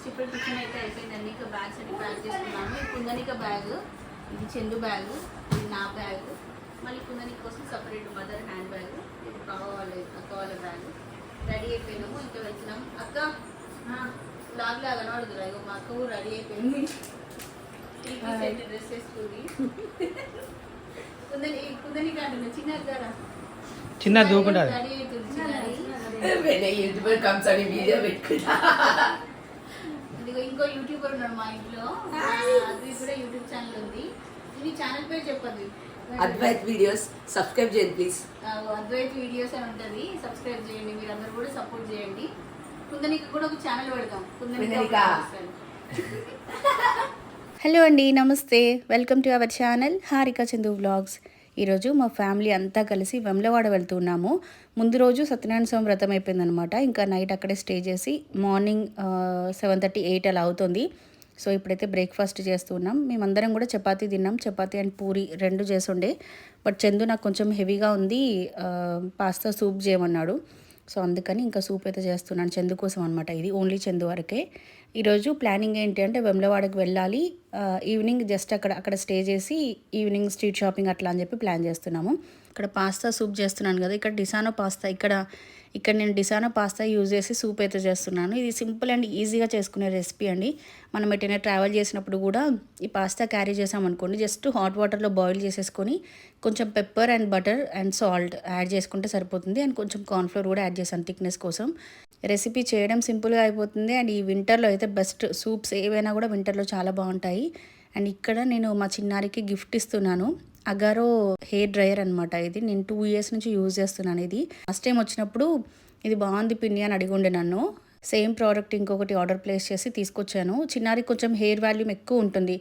Just ఇప్పుడు tiffin అయితే అయిపోయిందండి ఇంకా బ్యాగ్స్ అన్ని ప్యాక్ చేసుకున్నాము. ఈ కుందనిక బ్యాగ్ ఇది చందు బ్యాగ్ ఇది నా బ్యాగ్ మళ్ళీ కుందనిక కోసం సపరేట్ మదర్ హ్యాండ్ బ్యాగ్ ఇది కావాలి అక్క వాళ్ళ బ్యాగ్ రెడీ అయిపోయినాము. ఇంకా వెళ్తున్నాం. అక్క బ్లాగ్ లాగా కనబడుతుంది ఇగో మా అక్క కూడా రెడీ అయిపోయింది. డ్రెస్ వేసుకుంది కుందని కుందనిక అంటున్నా చిన్న అక్కరా చిన్న దూకుంటారు వీడియో పెట్టుకుంటా. ఇదిగో ఇంకో యూట్యూబర్ ఉన్నాడు మా ఇంట్లో. అది కూడా యూట్యూబ్ ఛానల్ ఉంది. ఇది ఛానల్ పేరు చెప్పదు అద్వైత్ వీడియోస్. సబ్స్క్రైబ్ చేయండి ప్లీజ్. అద్వైత్ వీడియోస్ అని ఉంటుంది. సబ్స్క్రైబ్ చేయండి మీరు అందరూ కూడా సపోర్ట్ చేయండి. కుందనికి కూడా ఒక ఛానల్ పెడదాం. కుందనిక కుందనిక. హలో అండి నమస్తే. Welcome to our channel Harika Chandu vlogs. ఈరోజు మా ఫ్యామిలీ అంతా కలిసి వెమ్లవాడ వెళ్తున్నాము ముందు రోజు సత్యనారాయణ స్వామి వ్రతం అయిపోయిందనమాట ఇంకా నైట్ అక్కడే స్టే చేసి మార్నింగ్ సెవెన్ థర్టీ ఎయిట్ అలా అవుతుంది. సో ఇప్పుడైతే బ్రేక్ఫాస్ట్ చేస్తున్నాం మేమందరం కూడా చపాతీ తిన్నాం. చపాతీ అండ్ పూరి రెండు చేసి ఉండే. బట్ చందు నాకు కొంచెం హెవీగా ఉంది. పాస్తా సూప్ చేయమన్నాడు. సో అందుకని ఇంకా సూప్ అయితే చేస్తున్నాను చందు కోసం అనమాట ఇది ఓన్లీ చందు వరకే. ఈరోజు ప్లానింగ్ ఏంటి అంటే వెమ్లవాడకి వెళ్ళాలి. ఈవినింగ్ జస్ట్ అక్కడ అక్కడ స్టే చేసి ఈవినింగ్ స్ట్రీట్ షాపింగ్ అట్లా అని చెప్పి ప్లాన్ చేస్తున్నాము. ఇక్కడ పాస్తా సూప్ చేస్తున్నాను కదా ఇక్కడ డిసానో పాస్తా ఇక్కడ ఇక్కడ నేను డిసానో పాస్తా యూజ్ చేసి సూప్ అయితే చేస్తున్నాను. ఇది సింపుల్ అండ్ ఈజీగా చేసుకునే రెసిపీ అండి. మనం ఎటైనా ట్రావెల్ చేసినప్పుడు కూడా ఈ పాస్తా క్యారీ చేసామనుకోండి జస్ట్ హాట్ వాటర్లో బాయిల్ చేసేసుకొని కొంచెం pepper and butter and salt add చేసుకుంటే సరిపోతుంది. అండ్ కొంచెం కార్న్ఫ్లోర్ కూడా యాడ్ చేశాను థిక్నెస్ కోసం. రెసిపీ చేయడం సింపుల్గా అయిపోతుంది. అండ్ ఈ వింటర్లో అయితే బెస్ట్ సూప్స్ ఏవైనా కూడా వింటర్లో చాలా బాగుంటాయి. అండ్ ఇక్కడ నేను మా చిన్నారికి గిఫ్ట్ ఇస్తున్నాను. అగారో హెయిర్ డ్రయర్ అనమాట ఇది. నేను టూ ఇయర్స్ నుంచి యూజ్ చేస్తున్నాను ఇది. ఫస్ట్ టైం వచ్చినప్పుడు ఇది బాగుంది పిన్ని అని అడిగుండే నన్ను. సేమ్ ప్రోడక్ట్ ఇంకొకటి ఆర్డర్ ప్లేస్ చేసి తీసుకొచ్చాను. చిన్నారికి కొంచెం హెయిర్ వాల్యూమ్ ఎక్కువ ఉంటుంది.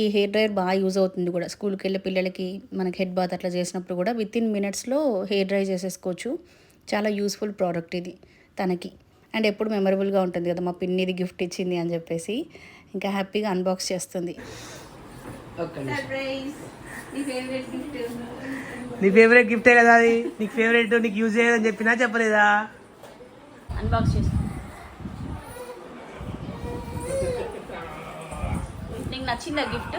ఈ హెయిర్ డ్రయర్ బాగా యూజ్ అవుతుంది కూడా. స్కూల్కి వెళ్ళే పిల్లలకి మనకి హెడ్ బాత్ అట్లా చేసినప్పుడు కూడా విత్ ఇన్ మినిట్స్లో హెయిర్ డ్రై చేసేసుకోవచ్చు. చాలా యూస్ఫుల్ ప్రోడక్ట్ ఇది తనకి. అండ్ ఎప్పుడు మెమరబుల్గా ఉంటుంది కదా మా పిన్ని ఇది గిఫ్ట్ ఇచ్చింది అని చెప్పేసి. ఇంకా హ్యాపీగా అన్బాక్స్ చేస్తుంది. నీ ఫేవరెట్ గిఫ్ట్ కదా అది? నీకు ఫేవరెట్ నీకు యూజ్ చేయదని చెప్పినా చెప్పలేదా? అన్బాక్స్ చేస్తా నీకు నచ్చిందా గిఫ్ట్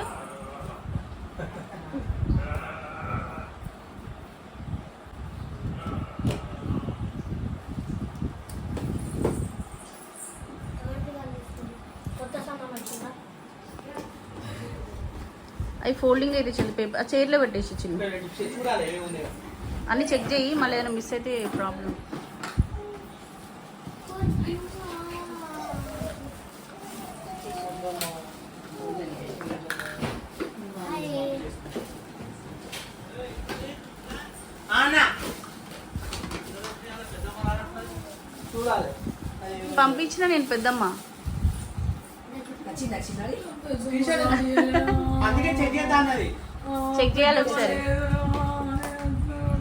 అది ఫోల్డింగ్ అయితే చిన్న పేపర్ ఆ చైర్లో పెట్టేసి చిన్న అన్నీ చెక్ చేయి మళ్ళీ ఏదైనా మిస్ అయితే ప్రాబ్లం పంపించిన నేను పెద్దమ్మ. నచ్చింది అందుకే చెక్ చేద్దా అన్నది. చెక్ చేయాలి ఒకసారి.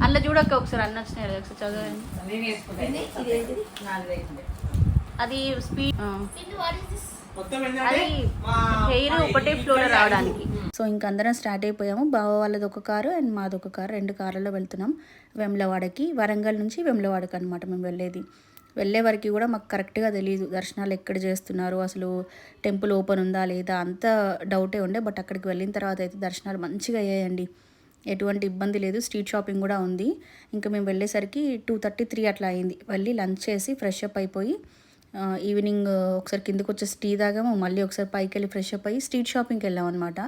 అందులో చూడక్క ఒకసారి అన్న వచ్చినాయి ఒకసారి చదవండి. అది స్పీడ్ అది మా హెయిర్ ఒకటే ఫ్లోలో రావడానికి. సో ఇంక అందరం స్టార్ట్ అయిపోయాము. బావ వాళ్ళది ఒక కారు అండ్ మాది ఒక కారు. రెండు కార్లలో వెళ్తున్నాం. వెమ్లవాడకి వరంగల్ నుంచి వెమ్లవాడకి అనమాట మేము వెళ్ళేది. వెళ్ళే వరకు కూడా మాకు కరెక్ట్గా తెలియదు దర్శనాలు ఎక్కడ చేస్తున్నారు? అసలు టెంపుల్ ఓపెన్ ఉందా లేదా? అంత డౌటే ఉండే. బట్ అక్కడికి వెళ్ళిన తర్వాత అయితే దర్శనాలు మంచిగా అయ్యాయండి. ఎటువంటి ఇబ్బంది లేదు. స్ట్రీట్ షాపింగ్ కూడా ఉంది. ఇంకా మేము వెళ్ళేసరికి టూ థర్టీ త్రీ అట్లా అయింది. వెళ్ళి లంచ్ చేసి ఫ్రెష్ అప్ అయిపోయి ఈవినింగ్ ఒకసారి కిందకు వచ్చేసి టీ తాగాము మళ్ళీ ఒకసారి పైకి వెళ్ళి ఫ్రెష్ అప్ అయ్యి స్ట్రీట్ షాపింగ్కి వెళ్ళాం అనమాట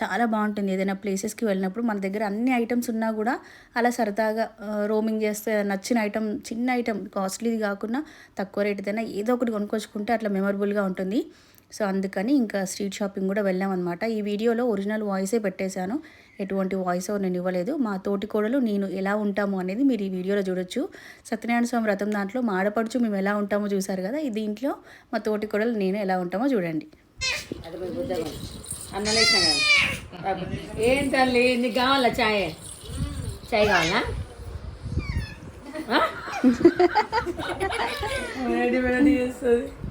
చాలా బాగుంటుంది. ఏదైనా ప్లేసెస్కి వెళ్ళినప్పుడు మన దగ్గర అన్ని ఐటమ్స్ ఉన్నా కూడా అలా సరదాగా రోమింగ్ చేస్తే నచ్చిన ఐటమ్ చిన్న ఐటమ్ కాస్ట్లీది కాకుండా తక్కువ రేటుదైనా ఏదో ఒకటి కొనుక్కొచ్చుకుంటే అట్లా మెమరబుల్గా ఉంటుంది. సో అందుకని ఇంకా స్ట్రీట్ షాపింగ్ కూడా వెళ్ళామన్నమాట. ఈ వీడియోలో ఒరిజినల్ వాయిసే పెట్టేశాను. ఎటువంటి వాయిస్ ఓవర్ నేను ఇవ్వలేదు. మా తోటి కోడలు నేను ఎలా ఉంటాము అనేది మీరు ఈ వీడియోలో చూడొచ్చు. సత్యనారాయణ స్వామి వ్రతం దాంట్లో మా ఆడపడుచు మేము ఎలా ఉంటామో చూసారు కదా. ఈ దీంట్లో మా తోటి కోడలు నేను ఎలా ఉంటామో చూడండి. ఏం తల్లి నీకు కావాలా చాయ్? చాయ్ కావాలా?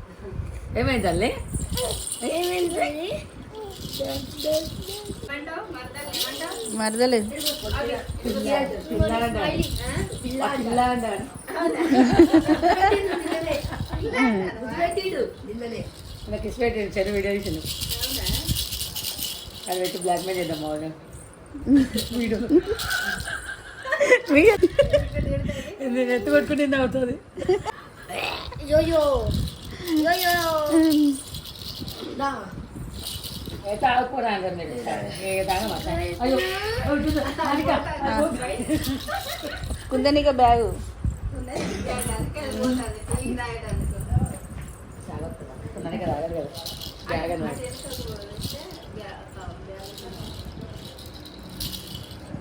ఏమైంది తల్లి మరదలేదు. నాకు పెట్టి చెరువు వీడియో తీసిండు అది పెట్టి బ్లాక్ మెయిల్ చేద్దాం మౌనం వీడియో. నేను ఎత్తు కొట్టుకుని అవుతుంది. యోయో. కుందనిక బ్యాగు.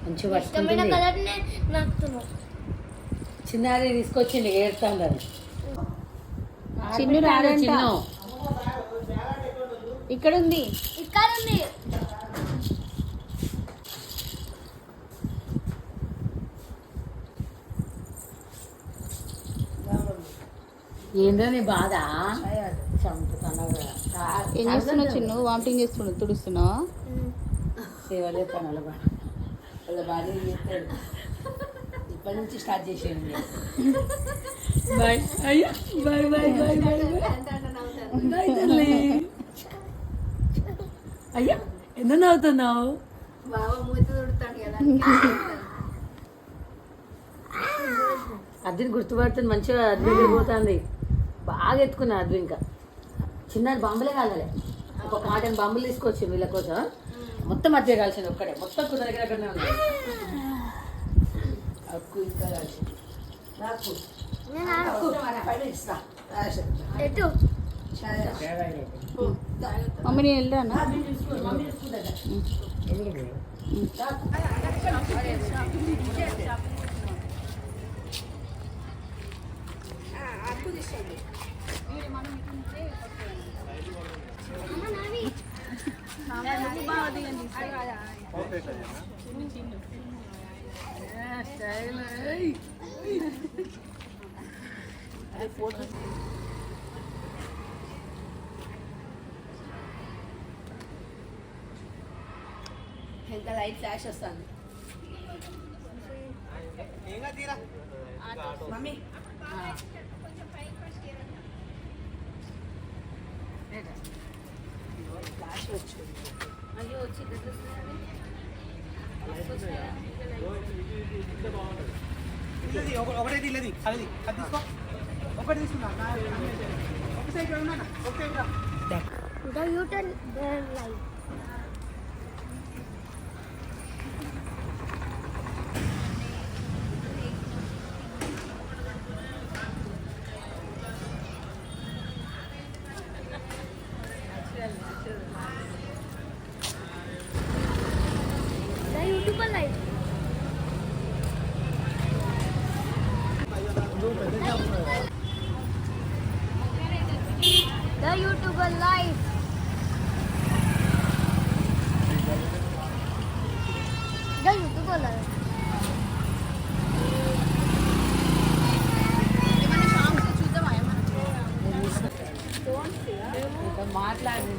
మంచిగా చిన్నది తీసుకొచ్చింది ఏడుతా ఉన్నారు చిన్ను రాడంట. చిన్ను. ఇక్కడ ఉంది ఇక్కడ ఉంది ఏందో నీ బాధ. ఏం చేస్తున్నావు చిన్ను? వామిటింగ్ చేస్తున్నావు తుడుస్తున్నావా? సేవలే పనుల బాధ వాళ్ళ ఇప్పటి నుంచి స్టార్ట్ చేసేయండి. బాయ్ అయ్యా bye bye bye bye bye తల్లి అయ్యా ఎందుకు నవ్వుతున్నావు అద్దెని గుర్తుపడుతుంది మంచిగా అద్దె పోతుంది. బాగా ఎత్తుకున్నా అద్దె ఇంకా. చిన్నది బాంబులే కావాలి ఒక కాటన్ బాంబులు తీసుకొచ్చి వీళ్ళ కోసం. మొత్తం అద్దె కాల్చింది ఒక్కడే. మొత్తం కుదర దగ్గరనే ఉంది అక్కు ఇంకా కాల్చింది. నాకు మమ్మీని వెళ్ళాను నేను వెళ్ళాను? ఇంకా లైట్ ఫ్లాష్ వస్తుంది మమ్మీ అయ్యో వచ్చి దగ్గర ఒకటే తీయలేదు అది తీసుకో. ఒకటి తీసుకున్నా. ఒక సైడ్ ఉన్నా ఒక సైడ్ రా the u turn light The YouTuber light. The YouTuber light. The YouTuber light. ఏమన్నా సాంగ్స్ చూద్దామా ఏమన్నా మాట్లాడి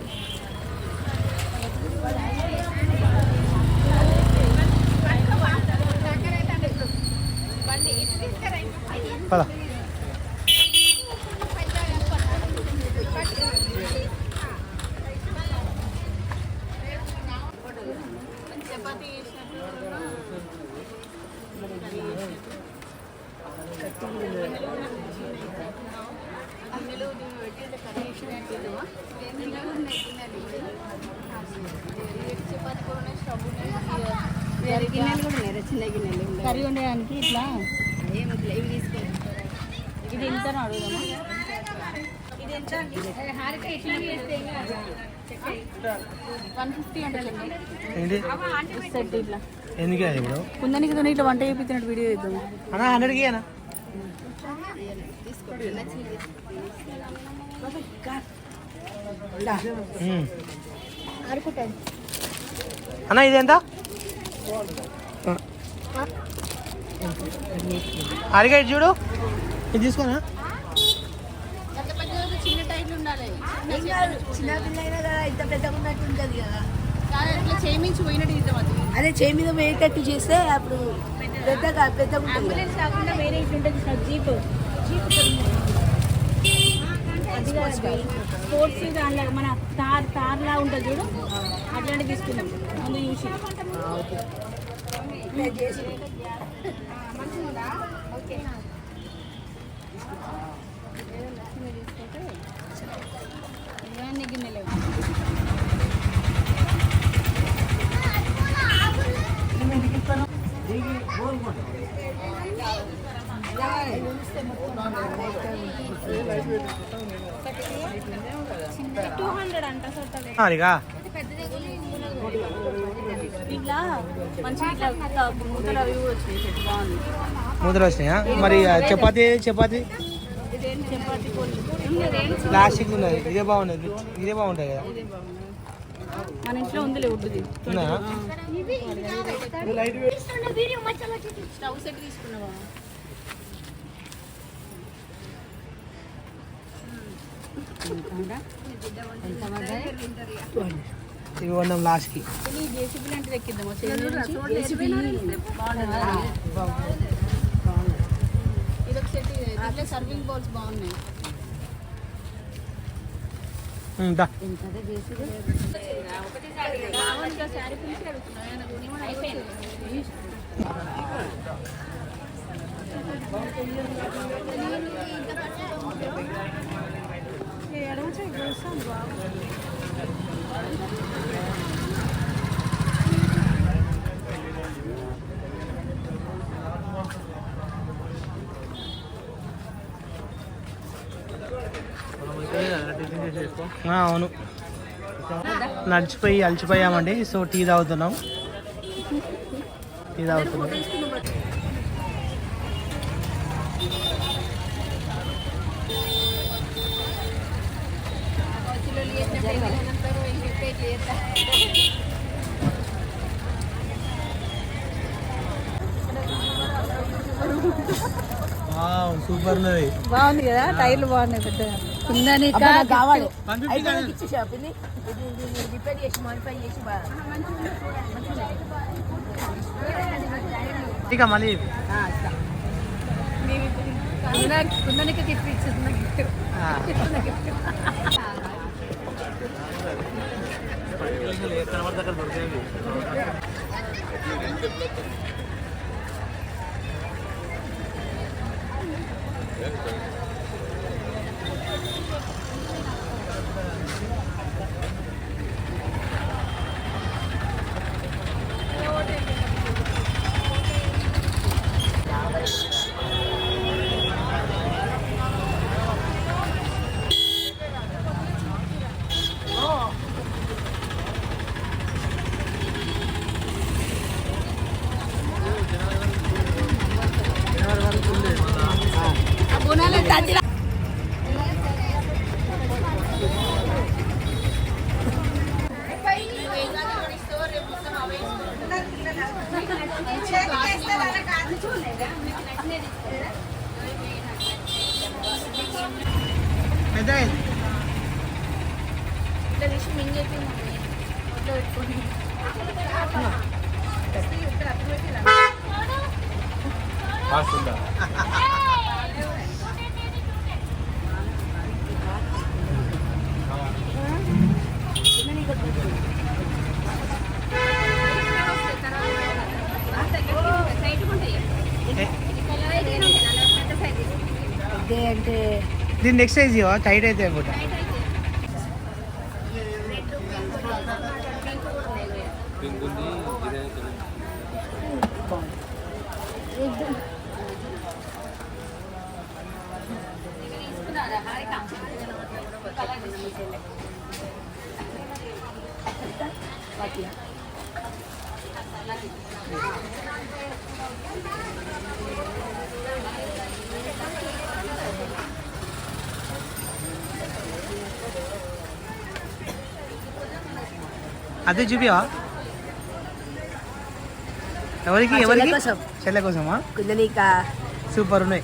పద చపాతీ చేసినప్పుడు గిన్నెలు పెట్టి కర్రీ చేసినట్టు గిన్నెలు చపాతీ కూర ఉన్నాయి, స్టవ్ ఉన్నాయి. వేరే గిన్నెలు కూడా ఉన్నాయి చిన్న గిన్నెలు ఉన్నాయి. కర్రీ వండడానికి ఇట్లా ఏం వద్దులే, ఇవి తీసుకోండి ఇది ఎంత అడుగుదామా ఇది ఎంత అండి హారిక ఎట్లా చేస్తే ఏం కాదు. వన్ ఫిఫ్టీ అంటే చెప్పండి ఏంటి సెట్ ఇట్లా ఎందుకు ఇప్పుడు? కుందనికి తోని ఇట్లా వంట చేపించినట్టు వీడియో ఇద్దాం అన్న హండ్రెడ్కి అన్న అన్న ఇది ఎంత? అడిగా ఇటు చూడు. ఇది తీసుకోనా? చిన్న టైర్లు ఉండాలి. చిన్న పిల్లైనా కదా ఇంత పెద్దగా ఉన్నట్టు ఉంటుంది కదా. కానీ అట్లా చేయించి పోయినట్టు ఇద్దాం అది. అదే చేయి మీద వేయటట్టు చేస్తే అప్పుడు పెద్దగా పెద్దగా ఉంటుంది కదా. అంబులెన్స్ కాకుండా వేరే ఇట్లా ఉంటుంది సార్ జీప్. జీప్ స్పోర్ట్స్ మన తార్ తార్ లా ఉంటుంది చూడు. అట్లాంటివి తీసుకున్నాం ముందు చూసి. ఇవన్నీ గిన్నెలేవు టూ హండ్రెడ్ అంట ఇట్లా మంచిగా ఇట్లా అవి కూడా వచ్చినాయి? బాగుంది మరి చపాతీ చపాతీ? ప్లాస్టిక్ ఉన్నది. ఇదే బాగుండదు ఇదే బాగుంటుంది కదా. మన ఇంట్లో ఉందా చూపి స్టవ్ సెట్ తీసుకున్నావా? ఇవి కొన్నాం లాస్ట్కి జేసీబీ లాంటిది ఎక్కిద్దామా? సర్వింగ్ బౌల్స్ బాగున్నాయి. శారీ అవును. నడిచిపోయి అలసిపోయామండి. సో టీ తాగుతున్నాం. టీ తాగుతున్నాం. సూపర్ ఉన్నది. బాగుంది కదా? టైర్లు బాగున్నాయి పెద్దగా. కుందని కావాలి. రిపేర్ చేసి మాడిఫై చేసి బాగా. ఇక మళ్ళీ కుందనికి గిఫ్ట్ ఇచ్చింది ఆ. పెద్ద ఇదే అంటే దీన్ని నెక్స్ట్ సైజ్ ఇవ్వ టైట్ అయితే అనుకుంటా అదే చూపివా ఎవరికి? ఎవరికి. చెల్లె కోసమా? సూపర్ ఉన్నాయి.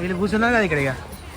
వీళ్ళు కూర్చున్నారు కదా ఇక్కడ ఇక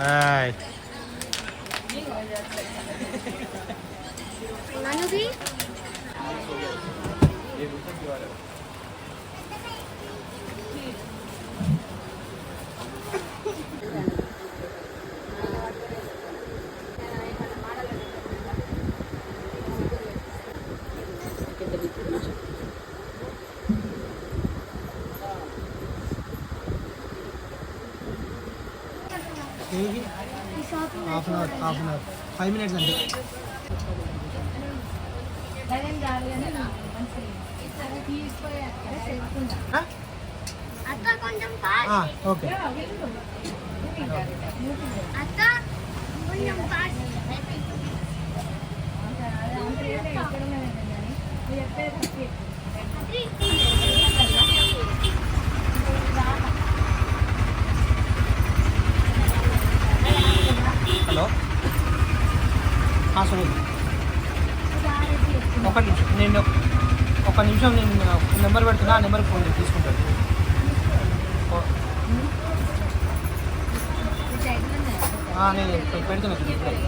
哎。half an hour. Five minutes అండి ఓకే అక్క కొంచెం ఫాస్ట్ హలో సునీల్ ఒక నిమిషం నేను ఒక నిమిషం నేను నెంబర్ పెడుతున్నా ఆ నెంబర్కి ఫోన్ చేసి తీసుకుంటాను ఓ- ఆ, నేను పె- పెడుతున్నా ఇప్పుడు ఇప్పుడే.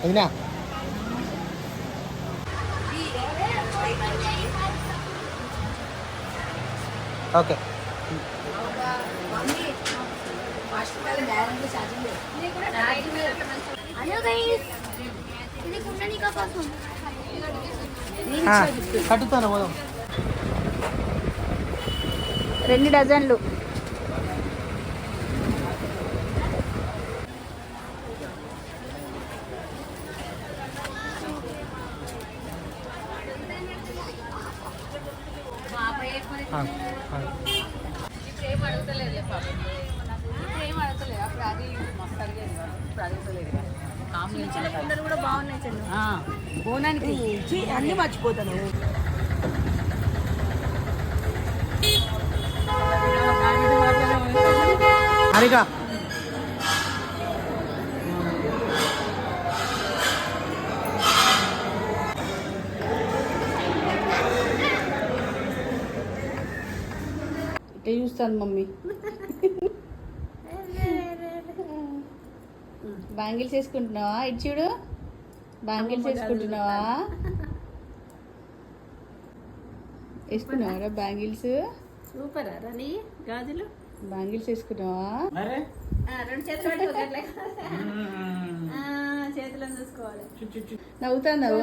వదినా ఓకే హలో గైస్ ఇది కుండనిక కోసం కట్టుతాను రెండు డజన్లు. మర్చిపోతాను. హారిక ఇట్లా చూస్తాను మమ్మీ? బ్యాంగిల్స్ వేసుకుంటున్నావా? ఇటు చూడు. బ్యాంగిల్స్ వేసుకుంటున్నావా? వేసుకున్నావా? బ్యాంగిల్స్? సూపర్ రని గాజులు? బ్యాంగిల్స్ వేసుకున్నావా? చేతులను చూసుకోవాలి. నవ్వుతావు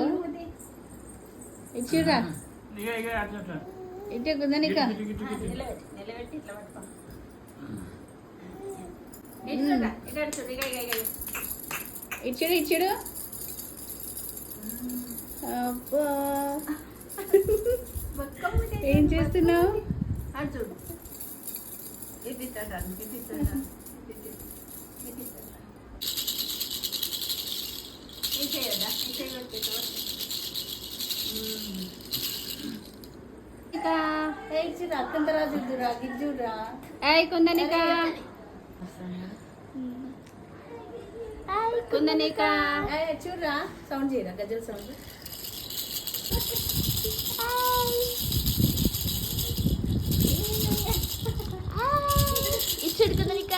ఇటు చూడరా. ఇటు కుందనిక నిలబెట్టి నిలబెట్టి ఇట్లా పట్టుకో. ఇటు చూడరా, ఇటు అటు చూడు, ఇగో, ఇగో, ఇగో, ఇగో. ఇటు చూడు ఇటు చూడు. అబ్బా. ఏం చేస్తున్నావు? కుందనిక. కుందనిక. చూడరా? సౌండ్ చేయరా? గజల్ సౌండ్. ఇచ్చాడు కదా నీక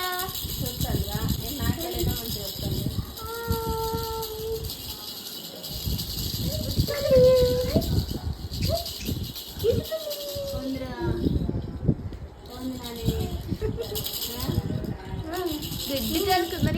గడ్డి కనుకుందా